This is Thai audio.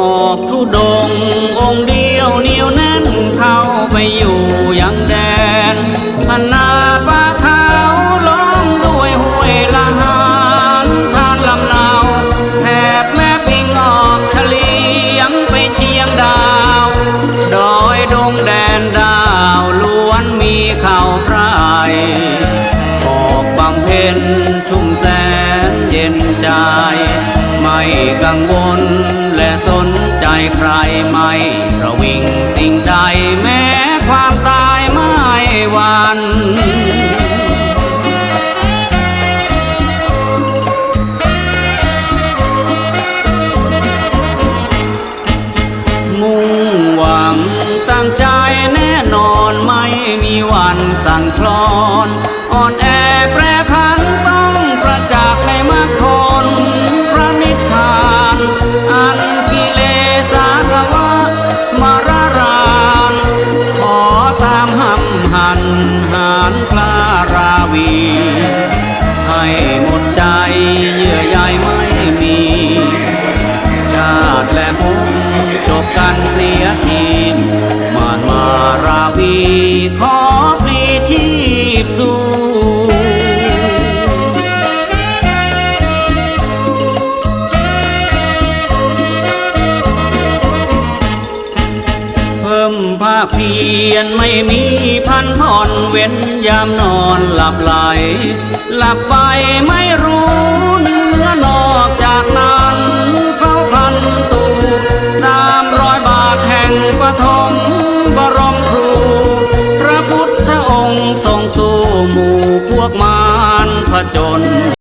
อกทุดงองเดียวเหนียวแน่นเข้าไปอยู่ยังแดนขนาป่าเขาล้อมด้วยห้วยละหานทานลำนาวแถบแม่ปิงออกเฉลียงไปเชียงดาวดอยดงแดนดาวล้วนมีข่าวไพรออกบำเพ็ญชุ่มแสนเย็นใจไม่กังวล ใจใครไม่ระวิงสิ่งใดแม้ความตายไม่หวันมุ่งหวังตั้งใจแน่นอนไม่มีวันสั่นคลอนอ่อนแอานพระราวี ให้หมดใจเยื่อใยไม่มี ชาติและภพจบกันเสียทีมานมาราวีขอ กียนไม่มีพันผ่อนเว้นยามนอนหลับไหล หลับไปไม่รู้เนื้อนอกจากนั้นเฝ้าพันตูตามร้อยบาทแห่งปฐมบรมครู พระพุทธองค์ทรงสู้หมู่พวกมารผจญ